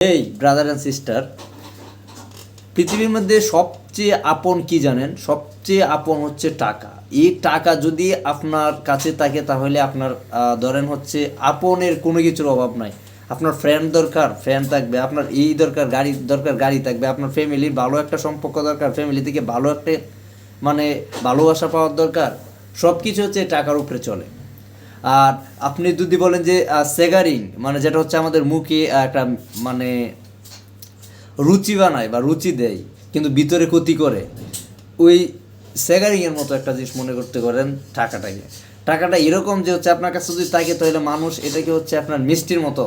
এই brother and sister পৃথিবীর মধ্যে সবচেয়ে আপন কি জানেন? সবচেয়ে আপন হচ্ছে টাকা। এই টাকা যদি আপনার কাছে থাকে, তাহলে আপনার ধরেন হচ্ছে আপনের কোনো কিছুর অভাব নাই। আপনার ফ্রেন্ড দরকার ফ্রেন্ড থাকবে। আপনার এই দরকার, গাড়ি দরকার, গাড়ি থাকবে। আপনার ফ্যামিলির ভালো একটা সম্পর্ক দরকার ফ্যামিলি থেকে ভালো একটা মানে ভালোবাসা পাওয়ার দরকার। সব কিছু হচ্ছে টাকার উপরে চলে। আর আপনি যদি বলেন যে সেগারিং মানে যেটা হচ্ছে আমাদের মুখে একটা মানে রুচি বানায় বা রুচি দেয়, কিন্তু ভিতরে ক্ষতি করে, ওই সেগারিংয়ের মতো একটা জিনিস মনে করতে করেন টাকাটাকে। টাকাটা এরকম যে হচ্ছে আপনার কাছে যদি থাকে, তাহলে মানুষ এটাকে হচ্ছে আপনার মিষ্টির মতো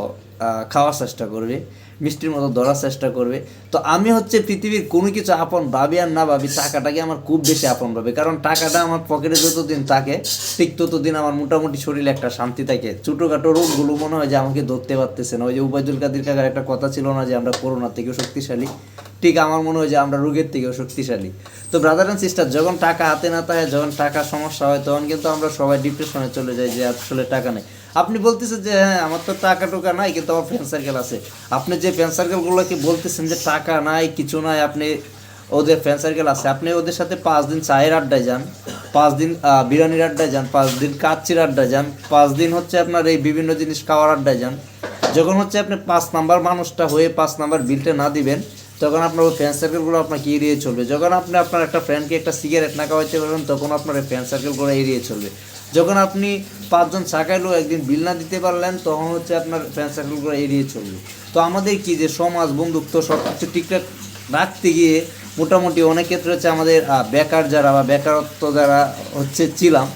খাওয়ার চেষ্টা করবে। মিষ্টির মতো ধরার চেষ্টা করবে। তো আমি হচ্ছে পৃথিবীর কোনো কিছু আপন ভাবি আর না ভাবি, টাকাটাকে আমার খুব বেশি আপন ভাবে। কারণ টাকাটা আমার পকেটে যতদিন থাকে, ঠিক ততদিন আমার মোটামুটি শরীরে একটা শান্তি থাকে। ছোটোখাটো রোগগুলো মনে হয় যে আমাকে ধরতে পারতেছে না। ওই যে উবায়দুল কাদির কাকার একটা কথা ছিল না যে আমরা করোনা থেকেও শক্তিশালী। ঠিক আমার মনে হয় যে আমরা রোগের থেকেও শক্তিশালী। তো ব্রাদার অ্যান্ড সিস্টার যখন টাকা হাতে না থাকে যখন টাকা সমস্যা হয়, তখন কিন্তু আমরা সবাই ডিপ্রেশনে চলে যাই যে আসলে টাকা নেই। আপনি বলতেছেন যে হ্যাঁ আমার তো টাকা টুকা নাই, কিন্তু আমার ফ্রেন্ড সার্কেল আছে। আপনি যে ফ্রেন্ড সার্কেলগুলোকে বলতেছেন যে, টাকা নাই, কিছু নাই, আপনি ওদের ফ্রেন্ড সার্কেল আছে। আপনি ওদের সাথে পাঁচ দিন চায়ের আড্ডায় যান, পাঁচ দিন বিরিয়ানির আড্ডায় যান, পাঁচ দিন কাচ্চির আড্ডায় যান, পাঁচ দিন হচ্ছে আপনার এই বিভিন্ন জিনিস খাওয়ার আড্ডায় যান। যখন হচ্ছে আপনি পাঁচ নাম্বার মানুষটা হয়ে পাঁচ নাম্বার বিলটা না দিবেন তখন আপনার ওই ফ্রেন্ড সার্কেলগুলো আপনাকে এড়িয়ে চলবে, যখন আপনি আপনার একটা ফ্রেন্ডকে একটা সিগারেট না খাওয়াইতে পারবেন, তখন আপনার এই ফ্রেন্ড সার্কেলগুলো এড়িয়ে চলবে। যখন আপনি পাঁচজন চাকাইলেও একদিন বিল না দিতে পারলেন, তখন হচ্ছে আপনার ফ্রেন্ড সার্কেলগুলো এড়িয়ে চলবে। তো আমাদের কি যে সমাজ, বন্ধুত্ব সব কিছু ঠিকঠাক রাখতে গিয়ে মোটামুটি অনেক ক্ষেত্রে হচ্ছে আমাদের বেকার যারা বা বেকারত্ব যারা হচ্ছে ছিলাম,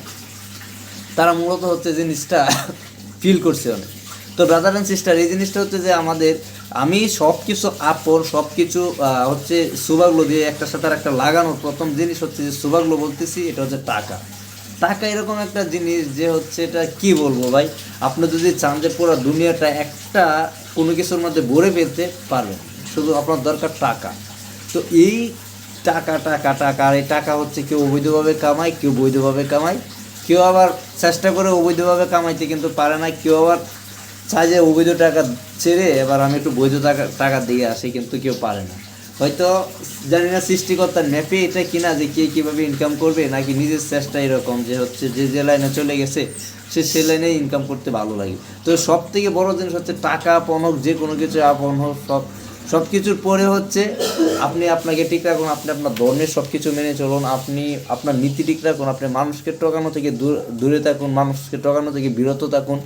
তারা মূলত হচ্ছে জিনিসটা ফিল করছে অনেক। তো ব্রাদার অ্যান্ড সিস্টার এই জিনিসটা হচ্ছে যে আমাদের, আমি সব কিছু আপন সব কিছু হচ্ছে সুবাগলো দিয়ে একটা সাথে একটা লাগানো প্রথম জিনিস হচ্ছে যে সুবাগলো বলতেছি, এটা হচ্ছে টাকা। টাকা এরকম একটা জিনিস যে হচ্ছে এটা কি বলব ভাই? আপনি যদি চান যে পুরো দুনিয়াটা একটা, কোনো কিছুর মধ্যে ভরে ফেলতে পারবেন, শুধু আপনার দরকার টাকা। তো এই টাকা টাকা টাকা, আর এই টাকা হচ্ছে কেউ অবৈধভাবে কামায়, কেউ বৈধভাবে কামায়, কেউ আবার চেষ্টা করে অবৈধভাবে কামাইতে কিন্তু পারে না, কেউ আবার চায় যে অবৈধ টাকা ছেড়ে এবার আমি একটু বৈধ টাকা টাকা দিয়ে আসি, কিন্তু কেউ পারে না। হয়তো জানি না সৃষ্টিকর্তার ম্যাপে এটা কিনা, যে কে কীভাবে ইনকাম করবে, নাকি নিজের চেষ্টা এরকম যে হচ্ছে যে যে লাইনে চলে গেছে, সে সে লাইনে ইনকাম করতে ভালো লাগে। তো সব থেকে বড় জিনিস হচ্ছে টাকা আপন হোক, যে কোনো কিছু আপন হোক, সব সব কিছুর পরে হচ্ছে আপনি আপনাকে ঠিক রাখুন, আপনি আপনার ধর্মের সব কিছু মেনে চলুন, আপনি আপনার নীতি ঠিক রাখুন, আপনি মানুষকে ঠকানো থেকে দূরে থাকুন, মানুষকে ঠকানো থেকে বিরত থাকুন।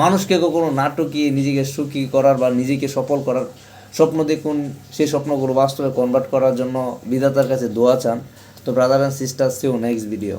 মানুষকে কখনো নাটকীয়, নিজেকে সুখী করার বা নিজেকে সফল করার স্বপ্ন দেখুন, সেই স্বপ্নগুলো বাস্তবে কনভার্ট করার জন্য বিধাতার কাছে দোয়া চান। তো brother and sister see you next video